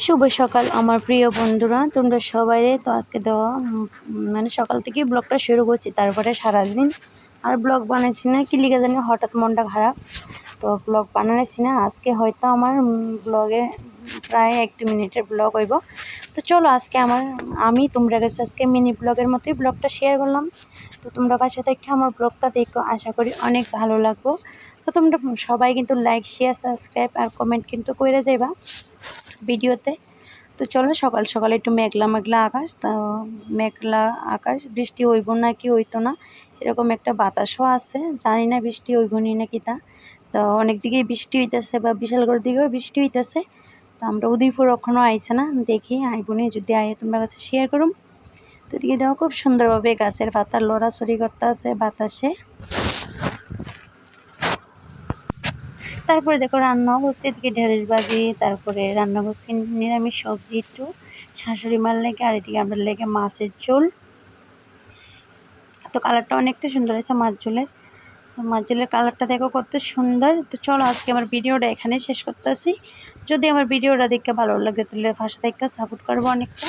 শুভ সকাল, আমার প্রিয় বন্ধুরা। তোমরা সবাই তো আজকে দেওয়া মানে সকাল থেকে ব্লগটা শুরু করছি, তারপরে সারাদিন আর ব্লগ বানাইছি না। কি লিখে জানি, হঠাৎ মনটা খারাপ। তো ব্লগ বানাইছি না, আজকে হয়তো আমার ব্লগে প্রায় একটি মিনিটের ব্লগ হইব। তো চলো আজকে আমার, আমি তোমরা কাছে আজকে মিনি ব্লগের মতোই ব্লগটা শেয়ার করলাম। তো তোমরা পাশে থেকে আমার ব্লগটা দেখো, আশা করি অনেক ভালো লাগবো। তো তোমরা সবাই কিন্তু লাইক শেয়ার সাবস্ক্রাইব আর কমেন্ট কিন্তু করে যাইবা। ভিডিওতে। তো চলো সকাল সকাল একটু মেঘলা মেঘলা আকাশ, তো মেঘলা আকাশ, বৃষ্টি হইব না কি হইতো না, এরকম একটা বাতাসও আছে। জানি না বৃষ্টি হইব নি না কি তা। তো অনেক দিকেই বৃষ্টি হইতেছে বা বিশালগড় দিকেও বৃষ্টি হইতেছে। তো আমরা উদয়পুর ওখানেও আইছে না, দেখি আইবনি যদি আয় তোমার কাছে শেয়ার করুম। তো এদিকে দেখো খুব সুন্দরভাবে গাছের পাতা লড়াচড়ি করতে আছে বাতাসে। তারপরে দেখো রান্না করছি এদিকে ঢেঁড়স ভাজি, তারপরে রান্না করছি নিরামিষ সবজি একটু, শাশুড়ি মার লেগে, আর এদিকে আমরা লেগে মাছের ঝোল। তো কালারটা অনেকটা সুন্দর হয়েছে মাছ ঝোলের। মাছ ঝোলের কালারটা দেখো কত সুন্দর। তো চলো আজকে আমার ভিডিওটা এখানেই শেষ করতেছি। যদি আমার ভিডিওটা দেখে ভালো লাগে তাহলে পাশে থেকে সাপোর্ট করব অনেকটা।